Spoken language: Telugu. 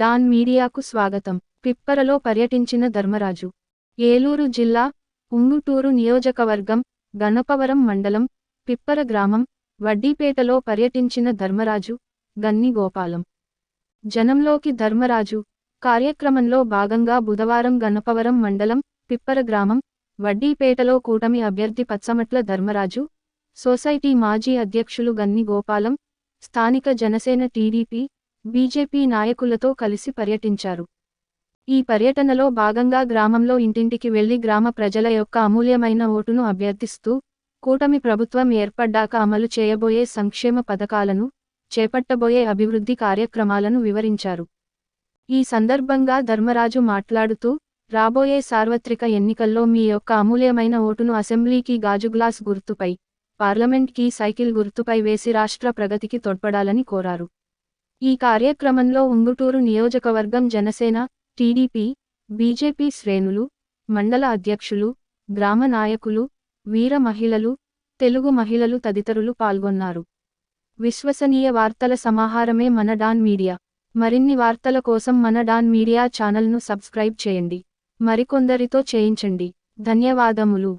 డాన్ మీడియాకు స్వాగతం. పిప్పరలో పర్యటించిన ధర్మరాజు. ఏలూరు జిల్లా ఉంగుటూరు నియోజకవర్గం గణపవరం మండలం పిప్పర గ్రామం వడ్డీపేటలో పర్యటించిన ధర్మరాజు గన్ని గోపాలం జనంలోకి ధర్మరాజు. కార్యక్రమంలో భాగంగా బుధవారం గణపవరం మండలం పిప్పర గ్రామం వడ్డీపేటలో కూటమి అభ్యర్థి పచ్చమట్ల ధర్మరాజు సొసైటీ మాజీ అధ్యక్షులు గన్ని గోపాలం స్థానిక జనసేన టీడీపీ బీజేపీ నాయకులతో కలిసి పర్యటించారు. ఈ పర్యటనలో భాగంగా గ్రామంలో ఇంటింటికి వెళ్ళి గ్రామ ప్రజల యొక్క అమూల్యమైన ఓటును అభ్యర్థిస్తూ కూటమి ప్రభుత్వం ఏర్పడ్డాక అమలు చేయబోయే సంక్షేమ పథకాలను చేపట్టబోయే అభివృద్ధి కార్యక్రమాలను వివరించారు. ఈ సందర్భంగా ధర్మరాజు మాట్లాడుతూ రాబోయే సార్వత్రిక ఎన్నికల్లో మీ యొక్క అమూల్యమైన ఓటును అసెంబ్లీకి గాజుగ్లాస్ గుర్తుపై పార్లమెంట్కి సైకిల్ గుర్తుపై వేసి రాష్ట్ర ప్రగతికి తోడ్పడాలని కోరారు. ఈ కార్యక్రమంలో ఉంగుటూరు నియోజకవర్గం జనసేన టీడీపీ బీజేపీ శ్రేణులు మండల అధ్యక్షులు గ్రామ నాయకులు వీర మహిళలు తెలుగు మహిళలు తదితరులు పాల్గొన్నారు. విశ్వసనీయ వార్తల సమాహారమే మన డాన్ మీడియా. మరిన్ని వార్తల కోసం మన డాన్ మీడియా ఛానల్ను సబ్స్క్రైబ్ చేయండి. మరికొందరితో చేయించండి. ధన్యవాదములు.